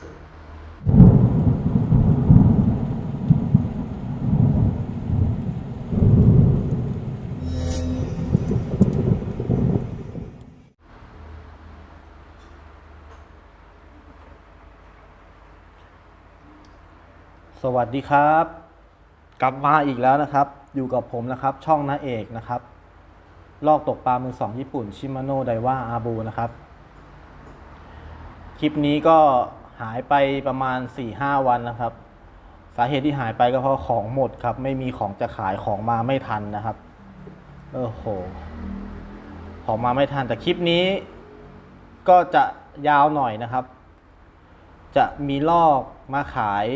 สวัสดีครับ กลับมาอีกแล้วนะครับ อยู่กับผมนะครับ ช่องน้าเอกนะครับ ลอกตกปลามือสองญี่ปุ่นชิมาโนไดว่าอาบูนะครับ คลิปนี้ก็ หายไปประมาณ 4-5 วันนะครับ สาเหตุที่หายไปก็เพราะของหมดครับ ไม่มีของจะขายของมาไม่ทันนะครับโอ้โหของมาไม่ทันแต่คลิปนี้ ก็จะยาวหน่อยนะครับ จะมีลอกมาขาย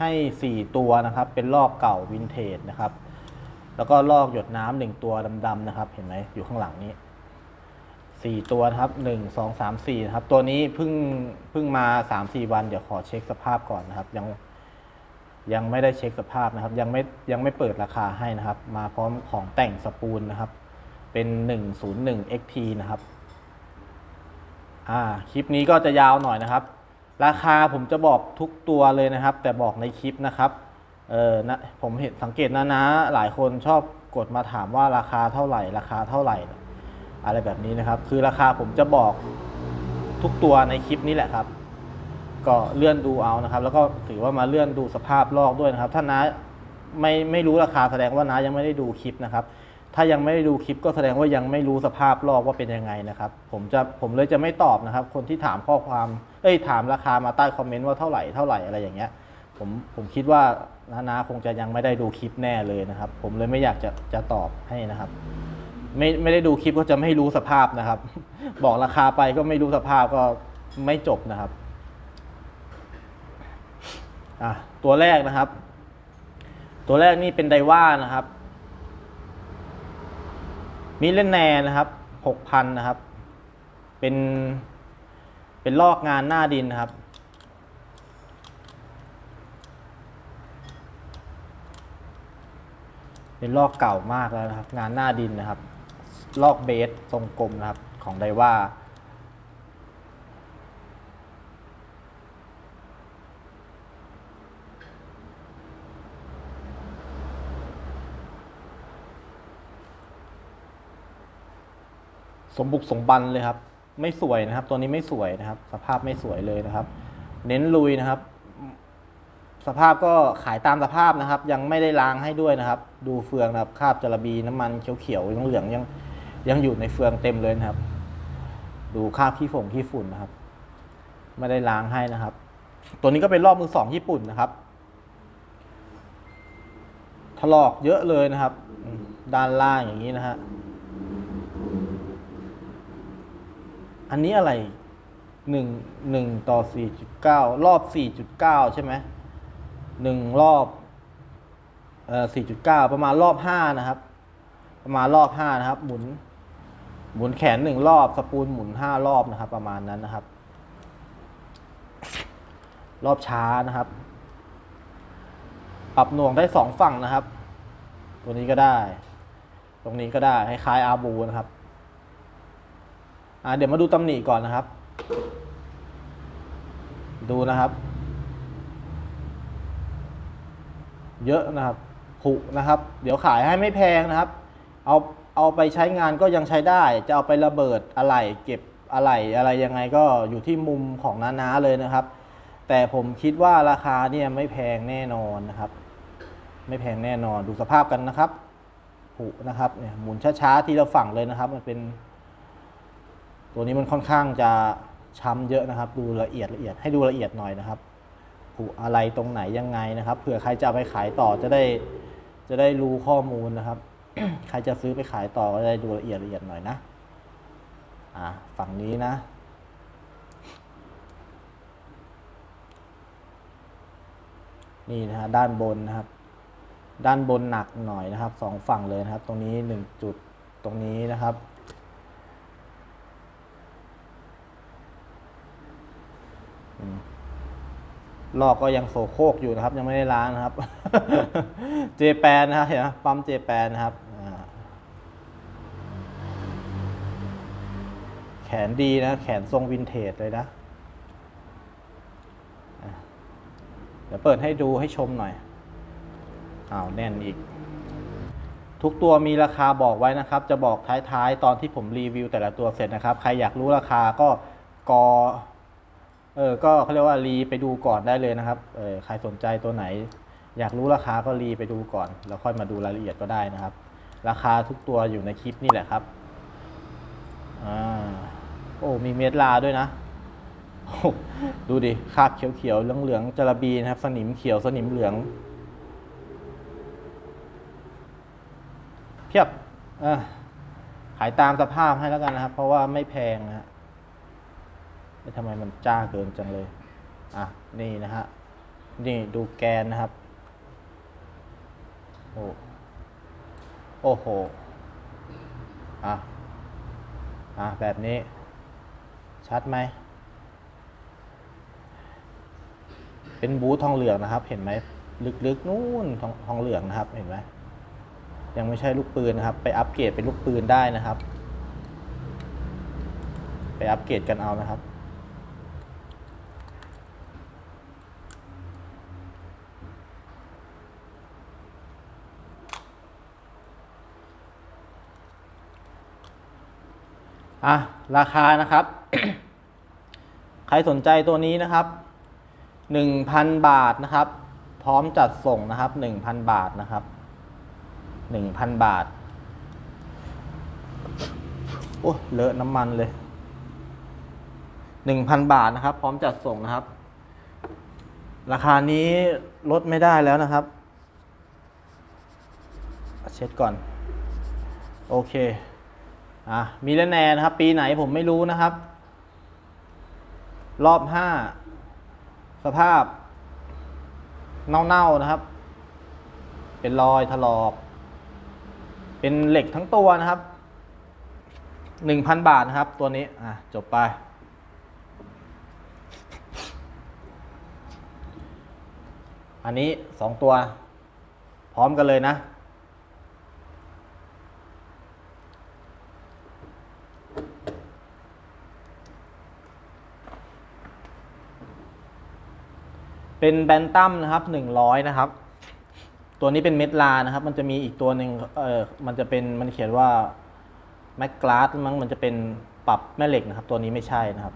ให้ 4 ตัวนะครับ เป็นลอกเก่าวินเทจนะครับ แล้วก็ลอกหยดน้ำหนึ่งตัวดำๆนะครับ เห็นไหมอยู่ข้างหลังนี้ 4ตัวนะครับ1 2 3 4นะครับ ตัวนี้เพิ่งเพิ่งมา3-4วันเดี๋ยวขอเช็คสภาพก่อนนะครับ ยังยังไม่ได้เช็คสภาพนะครับ ยังไม่ยังไม่เปิดราคาให้นะครับ มาพร้อมของแต่งสปูลนะครับ เป็น 101 XT นะครับอ่าคลิปนี้ก็จะยาวหน่อยนะครับ ราคาผมจะบอกทุกตัวเลยนะครับ แต่บอกในคลิปนะครับเออนะผมเห็นสังเกตนะนะหลายคนชอบกดมาถามว่าราคาเท่าไหร่ ราคาเท่าไหร่ อะไรแบบนี้นะครับ คือราคาผมจะบอกทุกตัวในคลิปนี้แหละครับ ก็เลื่อนดูเอานะครับ แล้วก็ถือว่ามาเลื่อนดูสภาพลอกด้วยนะครับ ถ้านะไม่ไม่รู้ราคาแสดงว่านะยังไม่ได้ดูคลิปนะครับ ถ้ายังไม่ได้ดูคลิปก็แสดงว่ายังไม่รู้สภาพลอกว่าเป็นยังไงนะครับ ผมจะผมเลยจะไม่ตอบนะครับ คนที่ถามข้อความเอ้ยถามราคามาใต้คอมเมนต์ว่าเท่าไหร่เท่าไหร่อะไรอย่างเงี้ยผมผมคิดว่านานาคงจะยังไม่ได้ดูคลิปแน่เลยนะครับ ผมเลยไม่อยากจะจะตอบให้นะครับ ไม่ไม่ได้ดูคลิปก็จะไม่รู้สภาพนะครับ บอกราคาไปก็ไม่รู้สภาพก็ไม่จบนะครับอะตัวแรกนะครับ ตัวแรกนี่เป็นไดว่านะครับมิเลนแนนะครับหกพันนะครับ เป็นเป็นลอกงานหน้าดินนะครับ เป็นลอกเก่ามากแล้วนะครับ งานหน้าดินนะครับ ลอกเบสทรงกลมนะครับของไดว่าสมบุกสมบันเลยครับ ไม่สวยนะครับ ตัวนี้ไม่สวยนะครับ สภาพไม่สวยเลยนะครับ เน้นลุยนะครับ สภาพก็ขายตามสภาพนะครับ ยังไม่ได้ล้างให้ด้วยนะครับ ดูเฟืองนะครับคาบจระบีน้ำมันเขียวๆเหลืองๆยัง ยังอยู่ในเฟืองเต็มเลยนะครับ ดูคราบขี้ฝงขี้ฝุ่นนะครับ ไม่ได้ล้างให้นะครับ ตัวนี้ก็เป็นรอบมือสองญี่ปุ่นนะครับถลอกเยอะเลยนะครับ ด้านล่างอย่างนี้นะฮะอันนี้อะไรหนึ่งหนึ่งต่อสี่จุดเก้ารอบสี่จุดเก้าใช่ไหมหนึ่งรอบเอ่อสี่จุดเก้าประมาณรอบห้านะครับ ประมาณรอบห้านะครับ หมุน หมุนแขนหนึ่งรอบสปูลหมุนห้ารอบนะครับ ประมาณนั้นนะครับ รอบช้านะครับ ปรับหน่วงได้สองฝั่งนะครับ ตัวนี้ก็ได้ ตรงนี้ก็ได้คล้ายอาบูนะครับเดี๋ยวมาดูตำหนิก่อนนะครับ ดูนะครับ เยอะนะครับผุนะครับ เดี๋ยวขายให้ไม่แพงนะครับ เอา เอาไปใช้งานก็ยังใช้ได้ จะเอาไประเบิดอะไรเก็บอะไรอะไรยังไงก็อยู่ที่มุมของน้าๆเลยนะครับ แต่ผมคิดว่าราคาเนี่ยไม่แพงแน่นอนนะครับ ไม่แพงแน่นอนดูสภาพกันนะครับผุนะครับเนี่ยหมุนช้าๆทีละฝั่งเลยนะครับ มันเป็น ตัวนี้มันค่อนข้างจะช้ำเยอะนะครับ ดูละเอียดละเอียดให้ดูละเอียดหน่อยนะครับผุอะไรตรงไหนยังไงนะครับเผื่อใครจะเอาไปขายต่อจะได้จะได้รู้ข้อมูลนะครับ ใครจะซื้อไปขายต่อก็จะได้ดูละเอียดละเอียดหน่อยนะ อ่าฝั่งนี้นะ นี่นะฮะด้านบนนะครับ ด้านบนหนักหน่อยนะครับสองฝั่งเลยนะครับ ตรงนี้หนึ่งจุดตรงนี้นะครับลอกก็ยังโสโครกอยู่นะครับ ยังไม่ได้ล้างนะครับ เจแปนนะครับเห็นไหมปั๊มเจแปนนะครับแขนดีนะ แขนทรงวินเทจเลยนะ เดี๋ยวเปิดให้ดูให้ชมหน่อยอ้าวแน่นอีก ทุกตัวมีราคาบอกไว้นะครับ จะบอกท้ายๆ ตอนที่ผมรีวิวแต่ละตัวเสร็จนะครับ ใครอยากรู้ราคาก็กอเออ ก็เขาเรียกว่ารีไปดูก่อนได้เลยนะครับ เออ ใครสนใจตัวไหน อยากรู้ราคาก็รีไปดูก่อน แล้วค่อยมาดูรายละเอียดก็ได้นะครับ ราคาทุกตัวอยู่ในคลิปนี่แหละครับอ่าโอ้มีเม็ดลาด้วยนะ ดูดิคาบเขียวๆเหลืองๆจระบีนะครับ สนิมเขียวสนิมเหลืองเพียบขายตามสภาพให้แล้วกันนะครับ เพราะว่าไม่แพงนะฮะทำไมมันจ้าเกินจังเลย อะ นี่นะฮะ นี่ดูแกนนะครับ โอ้โอ้โห อะ อะ แบบนี้ ชัดไหม เป็นบูททองเหลืองนะครับ เห็นไหม ลึกๆ นู่นทองทองเหลืองนะครับ เห็นไหม ยังไม่ใช่ลูกปืนนะครับ ไปอัปเกรดเป็นลูกปืนได้นะครับ ไปอัปเกรดกันเอานะครับ อะราคานะครับ ใครสนใจตัวนี้นะครับ 1,000 บาทนะครับ พร้อมจัดส่งนะครับ 1,000 บาทนะครับ 1,000 บาท โอ้เลอะน้ำมันเลย 1,000 บาทนะครับ พร้อมจัดส่งนะครับ ราคานี้ลดไม่ได้แล้วนะครับ เช็ดก่อน โอเค อะมีแล้วแนนะครับ ปีไหนผมไม่รู้นะครับ รอบห้าสภาพ เน่าๆนะครับ เป็นรอยถลอก เป็นเหล็กทั้งตัวนะครับหนึ่งพันบาทนะครับ ตัวนี้อะจบไป อันนี้สองตัว พร้อมกันเลยนะ เป็นแบนตัมนะครับหนึ่งร้อยนะครับ ตัวนี้เป็นเม็ดลานะครับ มันจะมีอีกตัวหนึ่งเออมันจะเป็นมันเขียนว่าแมกกลาสมั้งมันจะเป็นปรับแม่เหล็กนะครับ ตัวนี้ไม่ใช่นะครับ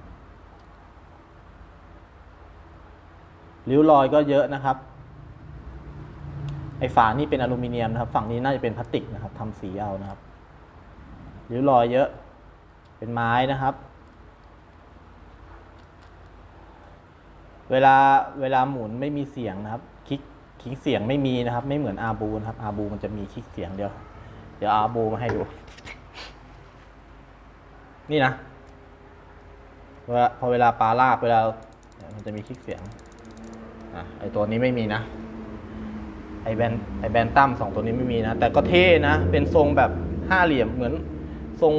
ริ้วรอยก็เยอะนะครับ ไอฝานี่เป็นอลูมิเนียมนะครับ ฝั่งนี้น่าจะเป็นพลาสติกนะครับทำสีเอานะครับริ้วรอยเยอะ เป็นไม้นะครับ เวลาเวลาหมุนไม่มีเสียงนะครับ คลิกคลิกเสียงไม่มีนะครับ ไม่เหมือนอาบูนะครับอาบูมันจะมีคลิกเสียงเดียว เดี๋ยวอาบูมาให้ดู นี่นะเวลาพอเวลาปลาลาบเวลามันจะมีคลิกเสียงอะไอตัวนี้ไม่มีนะ ไอแบนไอแบนตั้มสองตัวนี้ไม่มีนะ แต่ก็เท่นะ เป็นทรงแบบห้าเหลี่ยมเหมือนทรง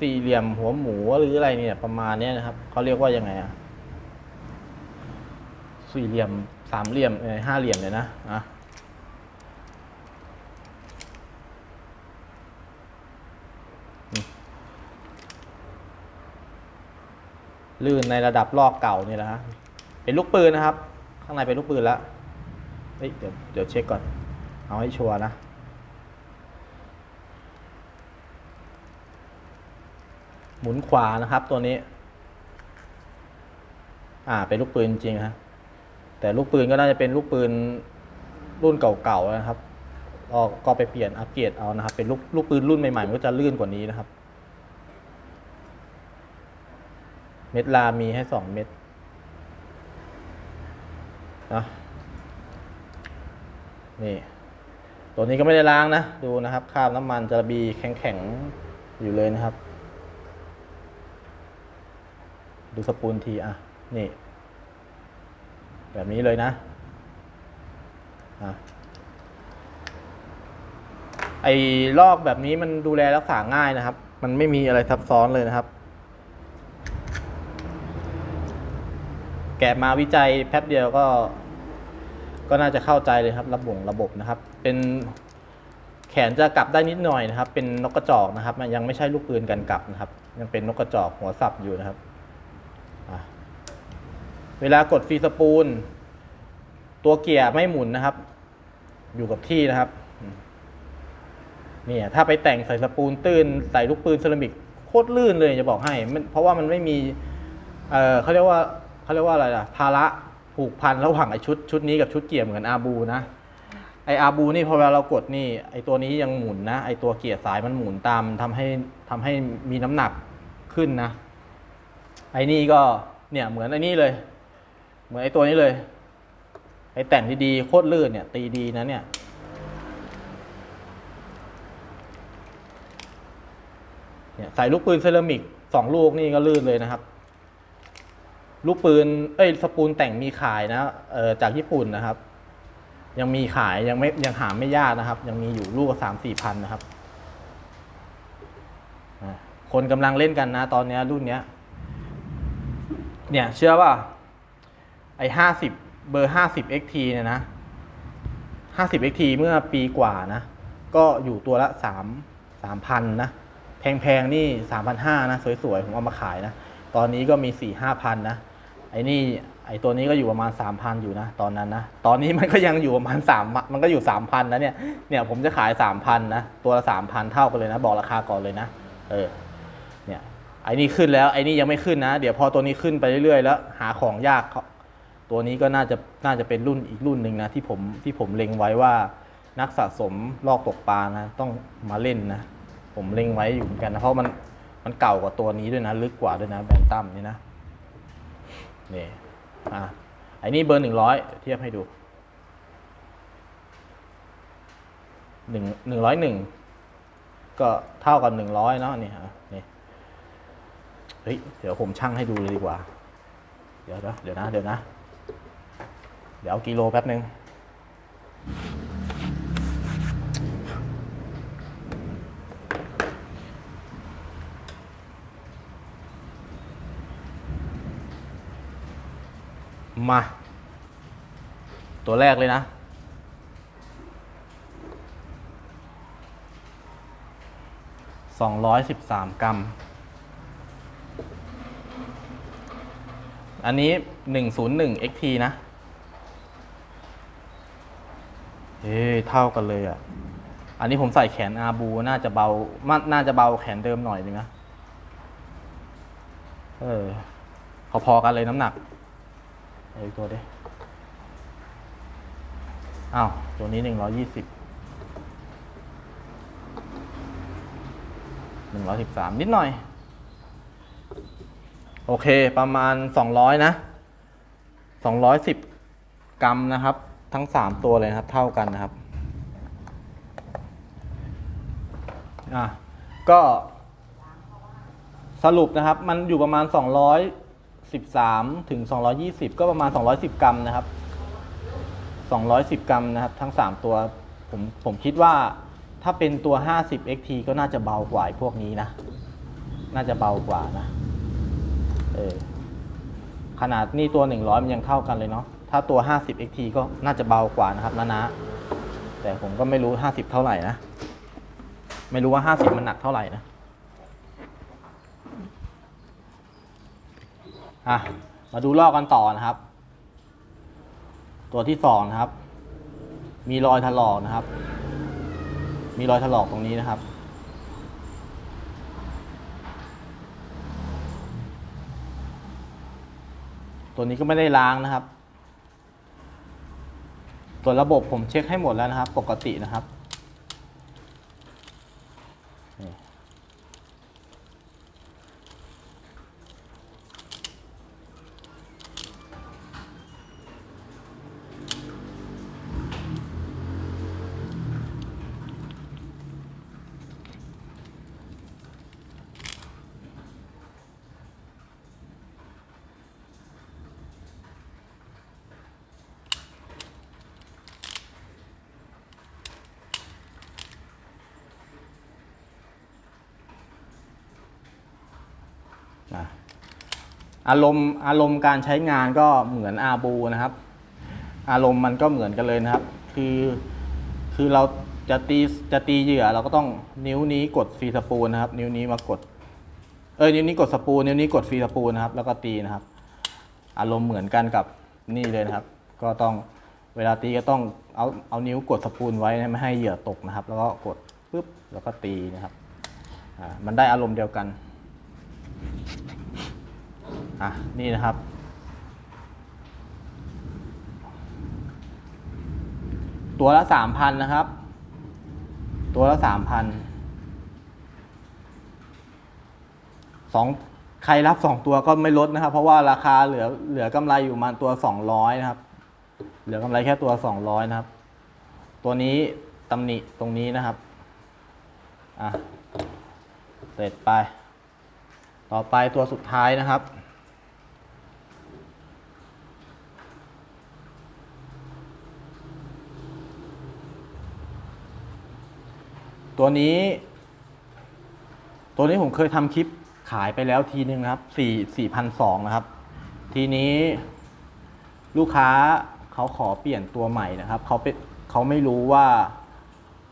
สี่เหลี่ยมหัวหมูหรืออะไรเนี่ยประมาณนี้นะครับเขาเรียกว่ายังไงอะ สี่เหลี่ยมสามเหลี่ยมห้าเหลี่ยมเลยนะอะลื่นในระดับลอกเก่านี่แหละฮะเป็นลูกปืนนะครับ ข้างในเป็นลูกปืนแล้วเฮ้ยเดี๋ยวเดี๋ยวเช็คก่อน เอาให้ชัวร์นะหมุนขวานะครับตัวนี้ อ่า เป็นลูกปืนจริงฮะ แต่ลูกปืนก็น่าจะเป็นลูกปืนรุ่นเก่าๆนะครับก็ก็ไปเปลี่ยนอัปเกรดเอานะครับ เป็นลูกลูกปืนรุ่นใหม่ๆมันก็จะลื่นกว่านี้นะครับ เม็ดลามีให้สองเม็ดนะนี่ ตัวนี้ก็ไม่ได้ล้างนะ ดูนะครับคราบน้ำมันจะบีแข็งๆ อยู่เลยนะครับ ดูสปูลทีอะ นี่ แบบนี้เลยนะอะไอ้ลอกแบบนี้มันดูแลรักษาง่ายนะครับ มันไม่มีอะไรซับซ้อนเลยนะครับ แกะมาวิจัยแป๊บเดียวก็ ก็น่าจะเข้าใจเลยครับ ระบบระบบนะครับ เป็นแขนจะกลับได้นิดหน่อยนะครับ เป็นนกกระจอกนะครับ มันยังไม่ใช่ลูกปืนกันกลับนะครับ ยังเป็นนกกระจอกหัวสับอยู่นะครับ เวลากดฟรีสปูล ตัวเกียร์ไม่หมุนนะครับ อยู่กับที่นะครับเนี่ยถ้าไปแต่งใส่สปูนตื้นใส่ลูกปืนเซรามิกโคตรลื่นเลยจะบอกให้เพราะว่ามันไม่มีเออเขาเรียกว่าเขาเรียกว่าอะไรล่ะภาระผูกพันระหว่างไอชุดชุดนี้กับชุดเกียร์เหมือนอาบูนะไออาบูนี่พอเวลาเรากดนี่ไอตัวนี้ยังหมุนนะไอตัวเกียร์สายมันหมุนตามทำให้ทำให้มีน้ำหนักขึ้นนะ ไอนี่ก็เนี่ยเหมือนไอนี่เลย เหมือนไอตัวนี้เลย ไอแต่งดีๆโคตรลื่นเนี่ย ตีดีนะเนี่ยเนี่ยใส่ลูกปืนเซรามิกสองลูกนี่ก็ลื่นเลยนะครับ ลูกปืน เอ้ยสปูนแต่งมีขายนะเออจากญี่ปุ่นนะครับ ยังมีขายยังไม่ยังหาไม่ยากนะครับ ยังมีอยู่ลูกสามสี่พันนะครับ คนกำลังเล่นกันนะ ตอนเนี้ยรุ่นเนี้ย เนี่ยเชื่อว่า อ้ห้าสิบเบอร์ห้าสิบ XT เนี่ยนะห้าสิบ XT เมื่อปีกว่านะ ก็อยู่ตัวละสามสามพันนะ แพงๆ นี่สามพันห้านะ สวยๆ ผมเอามาขายนะ ตอนนี้ก็มีสี่ห้าพันนะ ไอ้นี่ไอ้ตัวนี้ก็อยู่ประมาณสามพันอยู่นะ ตอนนั้นนะ ตอนนี้มันก็ยังอยู่ประมาณสามมันก็อยู่สามพันนะเนี่ย เนี่ยผมจะขายสามพันนะ ตัวละสามพันเท่ากันเลยนะ บอกราคาก่อนเลยนะ เออ เนี่ยไอ้นี่ขึ้นแล้วไอ้นี่ยังไม่ขึ้นนะ เดี๋ยวพอตัวนี้ขึ้นไปเรื่อยๆ แล้ว หาของยาก ตัวนี้ก็น่าจะน่าจะเป็นรุ่นอีกรุ่นหนึ่งนะที่ผมที่ผมเล็งไว้ว่านักสะสมลอกตกปลานะ ต้องมาเล่นนะ ผมเล็งไว้อยู่เหมือนกันนะ เพราะมันมันเก่ากว่าตัวนี้ด้วยนะ ลึกกว่าด้วยนะแบนตัมนี่นะนี่อะไอ้นี่เบอร์หนึ่งร้อยเทียบให้ดูหนึ่งหนึ่งร้อยหนึ่งก็เท่ากับหนึ่งร้อยเนาะนี่ฮะนี่เฮ้ยเดี๋ยวผมชั่งให้ดูเลยดีกว่า เดี๋ยวนะเดี๋ยวนะเดี๋ยวนะ เดี๋ยวเอากิโลแป๊บนึงมา ตัวแรกเลยนะ สองร้อยสิบสามกรัม อันนี้หนึ่งศูนย์หนึ่ง XT นะ เฮ้ยเท่ากันเลยอะ อันนี้ผมใส่แขนอาบูน่าจะเบามาน่าจะเบาแขนเดิมหน่อยนึงนะ เออ พอๆกันเลยน้ำหนักเอาอีกตัวดิ อ้าว ตัวนี้หนึ่งร้อยี่สิบ หนึ่งร้อยสิบสามนิดหน่อย โอเค ประมาณสองร้อยนะสองร้อยสิบกรัมนะครับ ทั้งสามตัวเลยนะครับ เท่ากันนะครับอะก็สรุปนะครับ มันอยู่ประมาณ 213 ถึง 220 ก็ประมาณ 210 กรัมนะครับ 210 กรัมนะครับ ทั้ง 3 ตัวผมผมคิดว่าถ้าเป็นตัว 50 XT ก็น่าจะเบากว่าพวกนี้นะ น่าจะเบากว่านะ เออ ขนาดนี่ตัว 100 มันยังเท่ากันเลยเนาะ ถ้าตัว 50 XT ก็น่าจะเบากว่านะครับนะนะ แต่ผมก็ไม่รู้ 50 เท่าไหร่นะ ไม่รู้ว่า 50 มันหนักเท่าไหร่นะ อะ มาดูลอกกันต่อนะครับ ตัวที่สองนะครับ มีรอยถลอกนะครับ มีรอยถลอกตรงนี้นะครับตัวนี้ก็ไม่ได้ล้างนะครับ ตัวระบบผมเช็คให้หมดแล้วนะครับ ปกตินะครับ นะอารมณ์อารมณ์การใช้งานก็เหมือนอาบูนะครับ อารมณ์มันก็เหมือนกันเลยนะครับ คือคือเราจะตีจะตีเหยื่อเราก็ต้องนิ้วนี้กดฟรีสปูลนะครับ นิ้วนี้มากด เอ้ยนิ้วนี้กดสปูลนิ้วนี้กดฟรีสปูลนะครับ แล้วก็ตีนะครับ อารมณ์เหมือนกันกับนี่เลยนะครับ ก็ต้องเวลาตีก็ต้องเอาเอานิ้วกดสปูลไว้ไม่ให้เหยื่อตกนะครับ แล้วก็กดปุ๊บแล้วก็ตีนะครับอ่ามันได้อารมณ์เดียวกัน อะนี่นะครับ ตัวละสามพันนะครับ ตัวละสามพันสองใครรับสองตัวก็ไม่ลดนะครับ เพราะว่าราคาเหลือเหลือกำไรอยู่มาตัวสองร้อยนะครับ เหลือกำไรแค่ตัวสองร้อยนะครับ ตัวนี้ตำหนิตรงนี้นะครับอะเสร็จไป ต่อไปตัวสุดท้ายนะครับ ตัวนี้ ตัวนี้ผมเคยทำคลิปขายไปแล้วทีนึงนะครับสี่สี่พันสองนะครับ ทีนี้ลูกค้าเขาขอเปลี่ยนตัวใหม่นะครับเขาเป็นเขาไม่รู้ว่า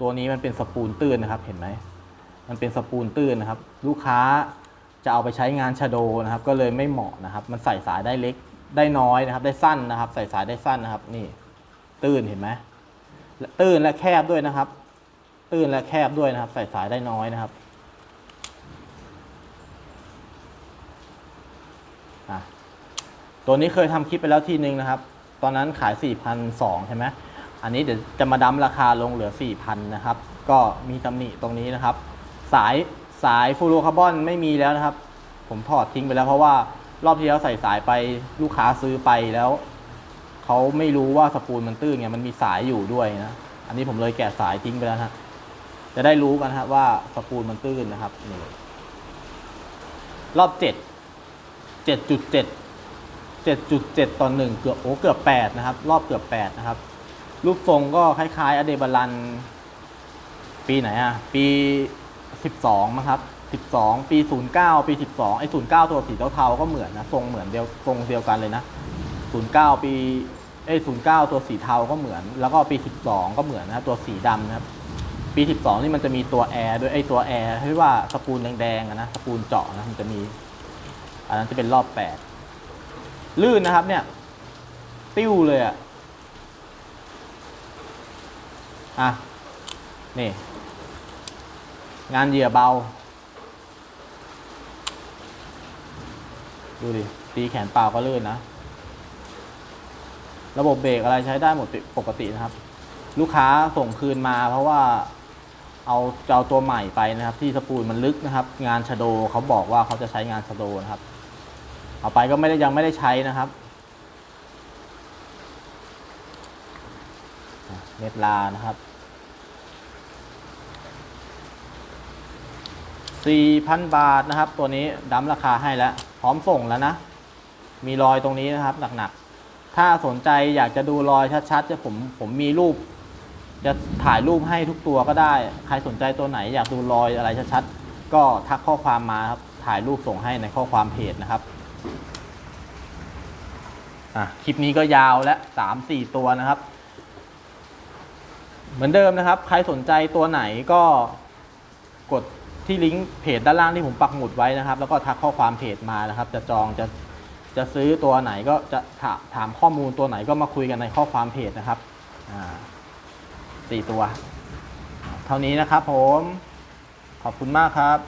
ตัวนี้มันเป็นสปูลตื้นนะครับเห็นไหมมันเป็นสปูลตื้นนะครับ ลูกค้าจะเอาไปใช้งานชะโดนะครับ ก็เลยไม่เหมาะนะครับ มันใส่สายได้เล็กได้น้อยนะครับ ได้สั้นนะครับ ใส่สายได้สั้นนะครับ นี่ ตื้นเห็นไหมตื้นและแคบด้วยนะครับ ตื้นและแคบด้วยนะครับ ใส่สายได้น้อยนะครับตัวนี้เคยทำคลิปไปแล้วทีนึงนะครับ ตอนนั้นขาย 4,200ใช่ไหมอันนี้เดี๋ยวจะมาดั้มราคาลงเหลือ 4,000นะครับ ก็มีตำหนิตรงนี้นะครับ สายสายฟูโรคาร์บอนไม่มีแล้วนะครับ ผมถอดทิ้งไปแล้วเพราะว่ารอบที่แล้วใส่สายไปลูกค้าซื้อไปแล้วเขาไม่รู้ว่าสปูลมันตื้นไงมันมีสายอยู่ด้วยนะ อันนี้ผมเลยแกะสายทิ้งไปแล้วนะฮะ จะได้รู้กันนะครับว่าสปูลมันตื้นนะครับนี่รอบเจ็ดเจ็ดจุดเจ็ด7.7ต่อ1เกือบโอ้เกือบ8นะครับ รอบเกือบ8นะครับ รูปทรงก็คล้ายๆ อเดบาลัน ปีไหนอะ ปี12มั้งครับ12ปี09ปี12ไอ้09ตัวสีเทาๆก็เหมือนนะทรงเหมือนเดียวทรงเดียวกันเลยนะ09ปีเอ้ย09ตัวสีเทาก็เหมือน แล้วก็ปี12ก็เหมือนนะตัวสีดำนะครับ ปี12นี่มันจะมีตัวแอร์ด้วยไอ้ตัวแอร์ที่ว่าสปูลแดงๆนะสปูลเจาะนะมันจะมี อันนั้นจะเป็นรอบ8ลื่นนะครับ เนี่ย ติ้วเลยอะ่ะอะนี่ งานเหยื่อเบา ดูดิตีแขนเปล่าก็ลื่นนะ ระบบเบรกอะไรใช้ได้หมดปกตินะครับ ลูกค้าส่งคืนมาเพราะว่า เอาจะเอาตัวใหม่ไปนะครับ ที่สปูลมันลึกนะครับ งานชโดเขาบอกว่าเขาจะใช้งานชโดนะครับ เอาไปก็ไม่ได้ยังไม่ได้ใช้นะครับเม็ดลานะครับ4,000 บาทนะครับ ตัวนี้ดั้มราคาให้แล้ว พร้อมส่งแล้วนะ มีรอยตรงนี้นะครับหนักๆถ้าสนใจอยากจะดูรอยชัดๆจะผมผมมีรูป จะถ่ายรูปให้ทุกตัวก็ได้ ใครสนใจตัวไหนอยากดูรอยอะไรชัดๆ ก็ทักข้อความมาครับ ถ่ายรูปส่งให้ในข้อความเพจนะครับอะคลิปนี้ก็ยาวและสามสี่ตัวนะครับ เหมือนเดิมนะครับ ใครสนใจตัวไหนก็กดที่ลิงก์เพจด้านล่างที่ผมปักหมุดไว้นะครับ แล้วก็ทักข้อความเพจมานะครับ จะจองจะจะซื้อตัวไหนก็จะถาถามข้อมูลตัวไหนก็มาคุยกันในข้อความเพจนะครับอ่า สี่ตัว เท่านี้นะครับผม ขอบคุณมากครับ